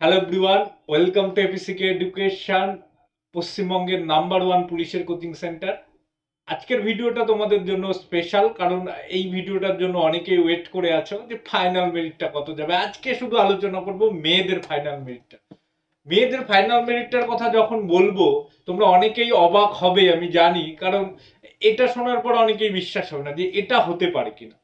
Hello everyone welcome to APCK education পশ্চিমবঙ্গের number one পুলিশের coaching centre আজকের ভিডিওটা তোমাদের জন্য স্পেশাল কারণ এই ভিডিওটার জন্য অনেকেই ওয়েট করে আছো যে ফাইনাল মেরিটটা কত যাবে। আজকে শুধু আলোচনা করব মেয়েদের ফাইনাল মেরিটটা মেয়েদের ফাইনাল মেরিটটার কথা যখন বলব, তোমরা অনেকেই অবাক হবে, আমি জানি, কারণ এটা শোনার পর অনেকেই বিশ্বাস হবে না যে এটা হতে পারে কিনা।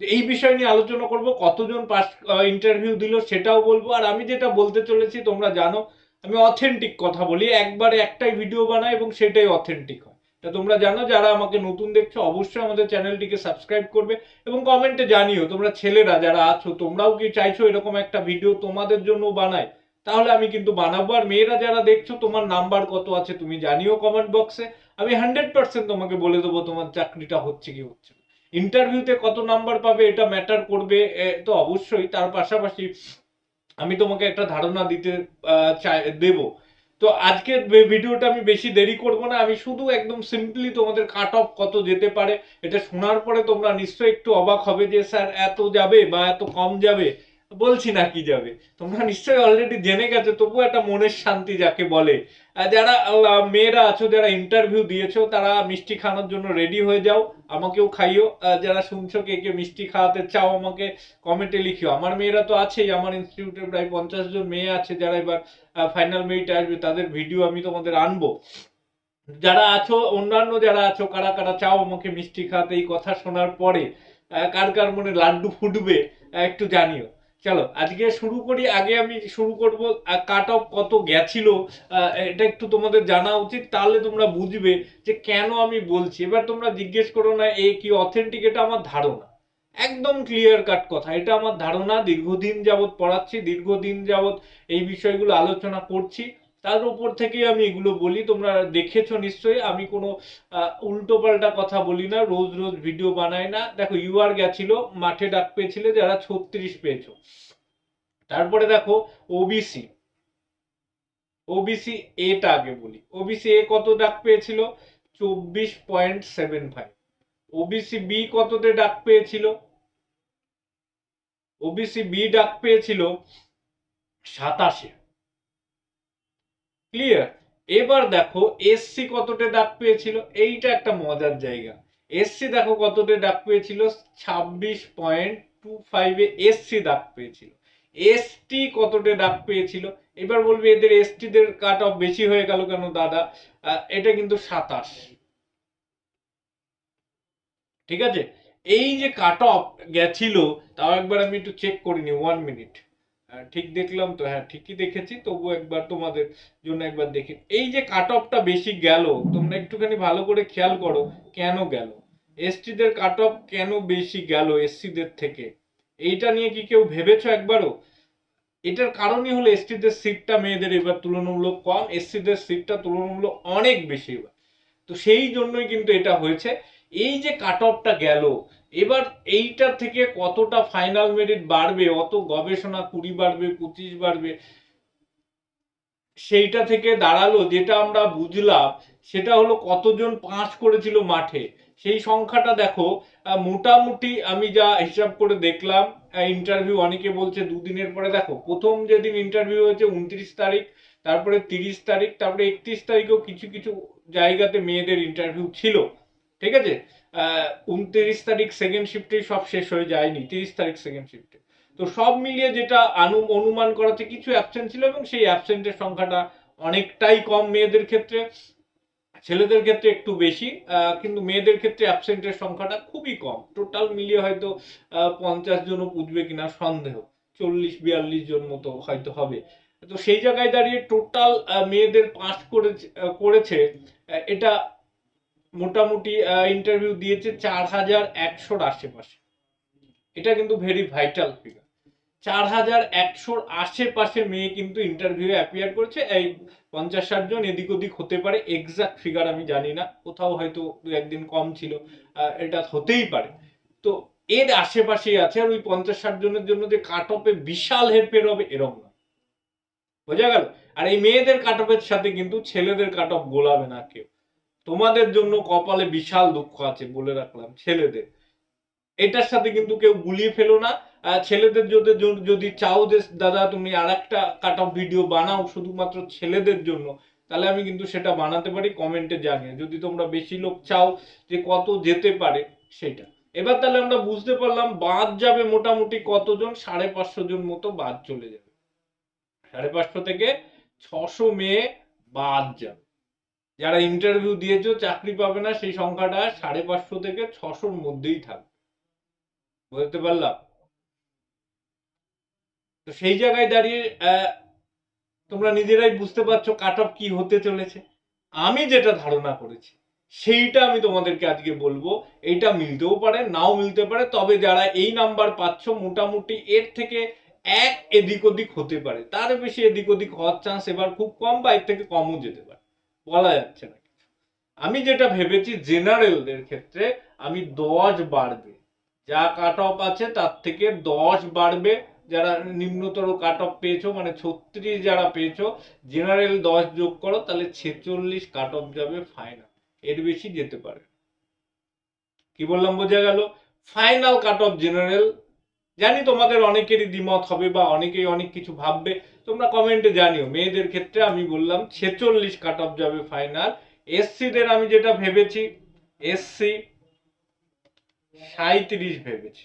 এই বিষয় নিয়ে আলোচনা করব, কতজন পাস ইন্টারভিউ দিল সেটাও বলব, আর আমি যেটা বলতে চলেছি তোমরা জানো, আমি অথেন্টিক কথা বলি, একবারে একটাই ভিডিও বানাই এবং সেটাই অথেন্টিক হয়। তা তোমরা জানো, যারা আমাকে নতুন দেখছ, অবশ্যই আমাদের চ্যানেলটিকে সাবস্ক্রাইব করবে এবং কমেন্টে জানিও, তোমরা ছেলেরা যারা আছো, তোমরাও কি চাইছো এরকম একটা ভিডিও তোমাদের জন্য বানাই? তাহলে আমি কিন্তু বানাবো, আর মেয়েরা যারা দেখছ, তোমার নাম্বার কত আছে তুমি জানিও কমেন্ট বক্সে আমি হান্ড্রেড পার্সেন্ট তোমাকে বলে দেবো তোমার চাকরিটা হচ্ছে কি হচ্ছে ইন্টারভিউতে কত নাম্বার পাবে, এটা ম্যাটার করবে তো অবশ্যই তার পাশাপাশি আমি তোমাকে একটা ধারণা দিতে চাই, দেব। তো আজকের ভিডিওটা আমি বেশি দেরি করব না, আমি শুধু একদম সিম্পলি তোমাদের কাট অফ কত যেতে পারে, এটা শোনার পরে তোমরা নিশ্চয়ই একটু অবাক হবে যে, স্যার, এত যাবে বা এত কম যাবে? বলছি না কি যাবে। তোমরা নিশ্চয়ই অলরেডি জেনে গেছো তবু একটা মনের শান্তি যাকে বলে। যারা মেয়েরা আছো, যারা ইন্টারভিউ দিয়েছ, তারা মিষ্টি খাওয়ানোর জন্য রেডি হয়ে যাও, আমাকেও খাইও। যারা শুনছো কে কে মিষ্টি খাওয়াতে চাও, আমাকে কমেন্টে লিখিও। আমার মেয়েরা তো আছেই, আমার ইনস্টিটিউটে প্রায় পঞ্চাশ জন মেয়ে আছে, যারা এবার ফাইনাল মেরিট আসবে, তাদের ভিডিও আমি তোমাদের আনব। যারা আছো, অন্যান্য যারা আছো, কারা কারা চাও আমাকে মিষ্টি খাওয়াতে এই কথা শোনার পরে কার কার মনে লাড্ডু ফুটবে একটু জানিও। চলো, আজকে শুরু করি, আগে আমি শুরু করব কাট অফ কত গেছিল এটা একটু তোমাদের জানা উচিত, তাহলে তোমরা বুঝবে যে কেন আমি বলছি। এবার তোমরা জিজ্ঞেস করো না, এ কি অথেন্টিক এটা আমার ধারণা। একদম ক্লিয়ার কাট কথা, এটা আমার ধারণা, দীর্ঘদিন যাবৎ পড়াচ্ছি, দীর্ঘদিন যাবৎ এই বিষয়গুলো আলোচনা করছি। তার উপর থেকেই আমি এগুলো বলি, তোমরা দেখেছ নিশ্চয়ই। আমি কোনো উল্টো পাল্টা কথা বলি না, রোজ রোজ ভিডিও বানাই না। দেখো, ইউআর গেছিল, মাঠে ডাক পেয়েছিল যারা ছত্রিশ পেয়েছ। তারপরে দেখো ওবিসি ওবিসি এটা আগে বলি। ওবিসি এ কত ডাক পেয়েছিল? চব্বিশ point seven five. OBC B কততে ডাক পেয়েছিল? ওবিসি বি ডাক পেয়েছিল সাতাশে। ক্লিয়ার এবার দেখো এসসি কতটা ডাক পেয়েছিল? এইটা একটা মজার জায়গা। এসসি দেখো কতটা ডাক পেয়েছিল? ছাব্বিশ পয়েন্ট টু ফাইভে এসসি ডাক পেয়েছিল। এসটি কতটা ডাক পেয়েছিল? এবার বলবে এদের এসটিদের কাট অফ বেশি হয়ে গেল কেন দাদা? এটা কিন্তু সাতাশ। ঠিক আছে? এই যে কাট অফ গেছিল, তাও একবার আমি একটু চেক করিনি ওয়ান মিনিট ঠিক দেখলাম তো হ্যাঁ ঠিকই দেখেছি তবু একবার তোমাদের জন্য একবার দেখি। এই যে কাট অফটা বেশি গেল, তোমরা একটুখানি ভালো করে খেয়াল করো কেন গেল। এসটিদের কাট অফ কেন বেশি গেল এসসিদের থেকে? এইটা নিয়ে কি কেউ ভেবেছো একবারও? এটার কারণই হলো এসটিদের সিটটা মেয়েদের এবার তুলনামূলক কম এসসিদের সিটটা তুলনামূলক অনেক বেশি এবার। তো সেই জন্যই কিন্তু এটা হয়েছে। এই যে কাট অফটা গেল, এবার এইটার থেকে কতটা ফাইনাল মেরিট বাড়বে, অত গবেষণা কুড়ি বাড়বে, পঁচিশ বাড়বে, সেইটা থেকে দাঁড়াল, যেটা আমরা বুঝলাম, সেটা হলো কতজন পাঁচ করেছিল মাঠে। সেই সংখ্যাটা দেখো মোটামুটি আমি যা হিসাব করে দেখলাম ইন্টারভিউ অনেকে বলছে দুদিনের পরে দেখো, প্রথম যেদিন ইন্টারভিউ হয়েছে উনত্রিশ তারিখ, তারপরে তিরিশ তারিখ, তারপরে একত্রিশ তারিখেও কিছু কিছু জায়গাতে মেয়েদের ইন্টারভিউ ছিল। ঠিক আছে? উনত্রিশ তারিখ সেকেন্ড শিফটে সব শেষ হয়ে যায়নি, তিরিশ তারিখ সেকেন্ড শিফটে তো সব মিলিয়ে যেটা আনু, অনুমান করাতে কিছু অ্যাবসেন্ট ছিল এবং সেই অ্যাবসেন্টের সংখ্যাটা অনেকটাই কম মেয়েদের ক্ষেত্রে, ছেলেদের ক্ষেত্রে একটু বেশি কিন্তু মেয়েদের ক্ষেত্রে অ্যাবসেন্টের সংখ্যাটা খুবই কম। টোটাল মিলিয়ে হয়তো পঞ্চাশ জনও বুঝবে কিনা সন্দেহ। চল্লিশ, বিয়াল্লিশ জন মতো হয়তো হবে। তো সেই জায়গায় দাঁড়িয়ে টোটাল মেয়েদের পাস করেছে করেছে এটা মোটামুটি ইন্টারভিউ দিয়েছে চার হাজার একশোর আশেপাশে। এটা কিন্তু ভেরি ভাইটাল ফিগার চার হাজার একশোর আশেপাশে মেয়ে কিন্তু ইন্টারভিউ অ্যাপিয়ার করেছে। এই পঞ্চাশ ষাট জন এদিক ওদিক হতে পারে এক্সাক্ট ফিগার আমি জানি না। কোথাও হয়তো দু একদিন কম ছিল এটা হতেই পারে। তো এর আশেপাশেই আছে, আর ওই পঞ্চাশ ষাট জনের জন্য যে কাট অফে বিশাল হেরফের হবে এরকম না। বোঝা গেল? আর এই মেয়েদের কাট অফের সাথে কিন্তু ছেলেদের কাট অফ গোলাবে না কেউ। তোমাদের জন্য কপালে বিশাল দুঃখ আছে বলে রাখলাম ছেলেদের। এটার সাথে কিন্তু কেউ গুলিয়ে ফেলো না। ছেলেদের যদি যদি চাও যে, দাদা, তুমি আর একটা কাট অফ ভিডিও বানাও শুধুমাত্র ছেলেদের জন্য, তাহলে আমি কিন্তু সেটা বানাতে পারি কমেন্টে জানিয়ে যদি তোমরা বেশি লোক চাও যে কত যেতে পারে, সেটা। এবার তাহলে আমরা বুঝতে পারলাম, বাদ যাবে মোটামুটি কতজন? সাড়ে পাঁচশো জন মতো বাদ চলে যাবে। সাড়ে পাঁচশো থেকে ছশো মেয়ে বাদ যাবে। যারা ইন্টারভিউ দিয়েছ, চাকরি পাবে না, সেই সংখ্যাটা সাড়ে পাঁচশো থেকে ছশোর মধ্যেই থাকবে বুঝতে পারলাম? তো সেই জায়গায় দাঁড়িয়ে তোমরা নিজেরাই বুঝতে পারছ কাট অফ কি হতে চলেছে। আমি যেটা ধারণা করেছি, সেইটা আমি তোমাদেরকে আজকে বলব। এটা মিলতেও পারে, নাও মিলতে পারে, তবে যারা এই নাম্বার পাচ্ছ, মোটামুটি এর থেকে এক এদিক ওদিক হতে পারে। তার বেশি এদিক ওদিক হওয়ার চান্স এবার খুব কম বা এর থেকে কমও যেতে পারে। বলা যাচ্ছে না। আমি যেটা ভেবেছি জেনারেলদের ক্ষেত্রে, আমি দশ বাড়বে। যা কাট অফ আছে, তার থেকে দশ বাড়বে। যারা নিম্নতর কাট অফ পেয়েছ মানে ছত্রিশ যারা পেয়েছ, জেনারেল দশ যোগ করো, তাহলে ছেচল্লিশ কাট অফ যাবে ফাইনাল এর বেশি যেতে পারে কি বললাম, বোঝা গেল? ফাইনাল কাট অফ জেনারেল জানি তোমাদের অনেকেরই দ্বিমত হবে বা অনেকেই অনেক কিছু ভাববে, তোমরা কমেন্টে জানিও। মেয়েদের ক্ষেত্রে আমি বললাম, ছেচল্লিশ কাট অফ যাবে ফাইনাল এসসিদের আমি যেটা ভেবেছি এসসি সাঁত্রিশ ভেবেছি।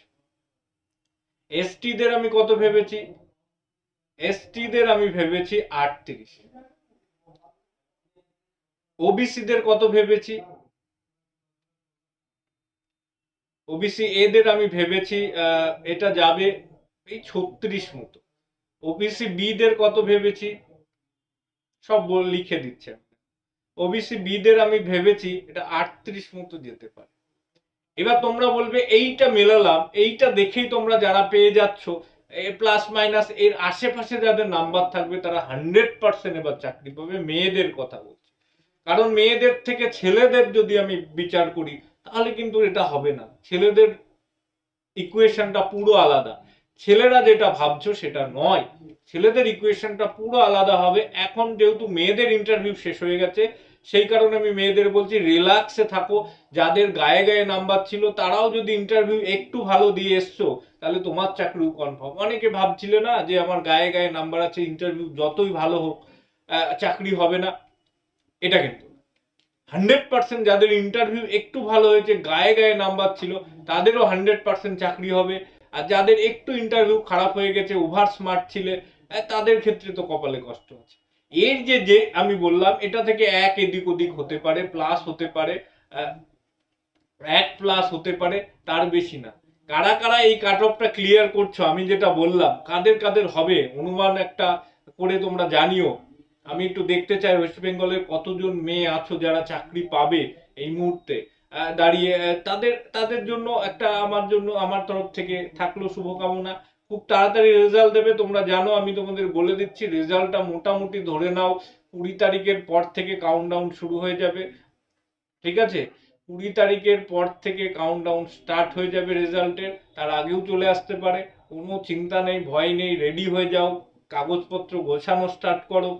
এসটিদের আমি কত ভেবেছি? এসটিদের আমি ভেবেছি আটত্রিশ। ওবিসিদের কত ভেবেছি? ওবিসি এদের আমি ভেবেছি এটা যাবে এই ছত্রিশ মতো। ওবিসি বিদের কত ভেবেছি? সব লিখে দিচ্ছে ওবিসি বিদের আমি ভেবেছি এটা আটত্রিশ মতো যেতে পারে। এবার তোমরা বলবে, এইটা মেলালাম, এইটা দেখেই তোমরা যারা পেয়ে যাচ্ছ প্লাস মাইনাস এর আশেপাশে যাদের নাম্বার থাকবে, তারা হান্ড্রেড পার্সেন্ট এবার চাকরি পাবে। মেয়েদের কথা বলছি। কারণ মেয়েদের থেকে ছেলেদের যদি আমি বিচার করি তাহলে কিন্তু এটা হবে না। ছেলেদের ইকুয়েশনটা পুরো আলাদা। ছেলেরা যেটা ভাবছ সেটা নয়। ছেলেদের ইকুয়েশনটা পুরো আলাদা হবে। এখন যেহেতু মেয়েদের ইন্টারভিউ শেষ হয়ে গেছে, সেই কারণে আমি মেয়েদের বলছি রিল্যাক্সে থাকো। যাদের গায়ে গায়ে নাম্বার ছিল, তারাও যদি ইন্টারভিউ একটু ভালো দিয়ে এসছো, তাহলে তোমার চাকরিও কনফার্ম অনেকে ভাবছিলে না যে আমার গায়ে গায়ে নাম্বার আছে ইন্টারভিউ যতই ভালো হোক চাকরি হবে না। এটা কিন্তু হান্ড্রেড পার্সেন্ট যাদের ইন্টারভিউ একটু ভালো হয়েছে, গায়ে গায়ে নাম্বার ছিল, তাদেরও হান্ড্রেড পার্সেন্ট চাকরি হবে। আর যাদের একটু ইন্টারভিউ খারাপ হয়ে গেছে ওভার স্মার্ট ছিলে তাদের ক্ষেত্রে তো কপালে কষ্ট আছে। এর যে যে আমি বললাম, এটা থেকে এক এদিক ওদিক হতে পারে প্লাস হতে পারে এক প্লাস হতে পারে, তার বেশি না। কারা কারা এই কাট অফটা ক্লিয়ার করছ, আমি যেটা বললাম, কাদের কাদের হবে? অনুমান একটা করে তোমরা জানিও। আমি একটু দেখতে চাই ওয়েস্ট বেঙ্গলের কতজন মেয়ে আছো যারা চাকরি পাবে এই মুহূর্তে? দাঁড়িয়ে তাদের তাদের জন্য একটা আমার জন্য, আমার তরফ থেকে থাকল শুভকামনা। খুব তাড়াতাড়ি রেজাল্ট দেবে, তোমরা জানো, আমি তোমাদের বলে দিচ্ছি রেজাল্টটা মোটামুটি ধরে নাও, কুড়ি তারিখের পর থেকে কাউন্টডাউন শুরু হয়ে যাবে। ঠিক আছে? কুড়ি তারিখের পর থেকে কাউন্টডাউন স্টার্ট হয়ে যাবে রেজাল্টের তার আগেও চলে আসতে পারে। কোনো চিন্তা নেই, ভয় নেই রেডি হয়ে যাও। কাগজপত্র গোছানো স্টার্ট করো।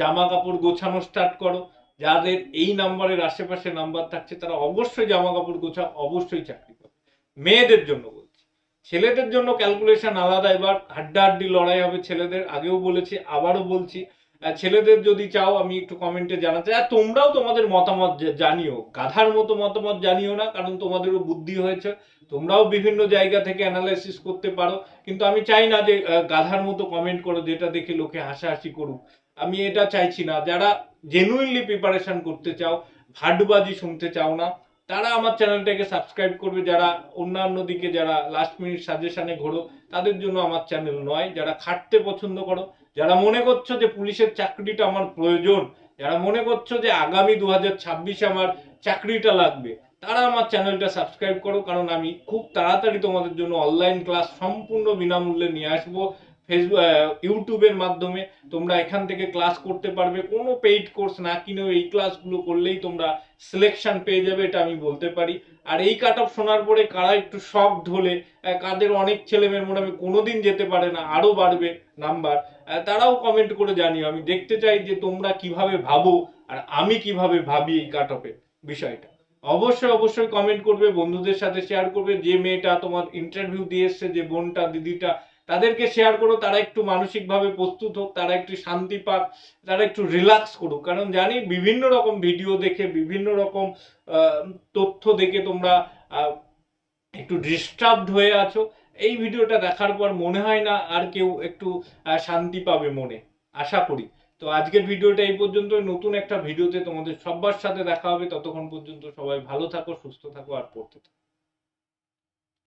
জামা কাপড় গোছানো স্টার্ট করো। যাদের এই নাম্বারের আশেপাশে নাম্বার থাকছে, তারা অবশ্যই জামা কাপড় গোছা, অবশ্যই চাকরি পাবে মেয়েদের জন্য বলছি। ছেলেদের জন্য ক্যালকুলেশন আলাদা। এবার হাড্ডাহাড্ডি লড়াই হবে ছেলেদের। আগেও বলেছি, আবারও বলছি। ছেলেদের যদি চাও, আমি একটু কমেন্টে জানাতে আর তোমরাও তোমাদের মতামত জানিও। গাধার মতো মতামত জানিও না, কারণ তোমাদেরও বুদ্ধি হয়েছে। তোমরাও বিভিন্ন জায়গা থেকে অ্যানালাইসিস করতে পারো। কিন্তু আমি চাই না যে গাধার মতো কমেন্ট করো, যেটা দেখে লোকে হাসাহাসি করুক। আমি এটা চাইছি না। যারা জেনুইনলি প্রিপারেশন করতে চাও ভাটবাজি শুনতে চাও না, তারা আমার চ্যানেলটাকে সাবস্ক্রাইব করবে। যারা অন্যান্য দিকে যারা লাস্ট মিনিট সাজেশনে ঘোরো, তাদের জন্য আমার চ্যানেল নয়। যারা খাটতে পছন্দ করো, যারা মনে করছ যে পুলিশের চাকরিটা আমার প্রয়োজন, যারা মনে করছ যে আগামী দু ছাব্বিশে আমার চাকরিটা লাগবে, তারা আমার চ্যানেলটা সাবস্ক্রাইব করো। কারণ আমি খুব তাড়াতাড়ি তোমাদের জন্য অনলাইন ক্লাস সম্পূর্ণ বিনামূল্যে নিয়ে আসব। ফেসবুক ইউটিউবের মাধ্যমে তোমরা এখান থেকে ক্লাস করতে পারবে। কোনো পেইড কোর্স না কিনেও এই ক্লাসগুলো করলেই তোমরা সিলেকশন পেয়ে যাবে, এটা আমি বলতে পারি। আর এই কাট অফ শোনার পরে কারা একটু শক হলে কাদের অনেক ছেলে মেয়ের মনে হয় কোনোদিন যেতে পারে না আরও বাড়বে নাম্বার তারাও কমেন্ট করে জানিও, আমি দেখতে চাই যে তোমরা কীভাবে ভাবো আর আমি কীভাবে ভাবি এই কাট অফের বিষয়টা। অবশ্যই অবশ্যই কমেন্ট করবে, বন্ধুদের সাথে শেয়ার করবে। যে মেয়েটা তোমার ইন্টারভিউ দিয়ে এসছে, যে বোনটা, দিদিটা তাদেরকে শেয়ার করো, তারা একটু মানসিকভাবে প্রস্তুত হোক, তারা একটু শান্তি পাক, তারা একটু রিল্যাক্স করুক। কারণ জানি বিভিন্ন রকম ভিডিও দেখে, বিভিন্ন রকম তথ্য দেখে তোমরা একটু ডিস্টার্বড হয়ে আছো। এই ভিডিওটা দেখার পর মনে হয় না আর কেউ একটু শান্তি পাবে মনে। আশা করি। তো আজকের ভিডিওটা এই পর্যন্ত নতুন একটা ভিডিওতে তোমাদের সবার সাথে দেখা হবে। ততক্ষণ পর্যন্ত সবাই ভালো থাকো, সুস্থ থাকো আর পড়তে থাকো।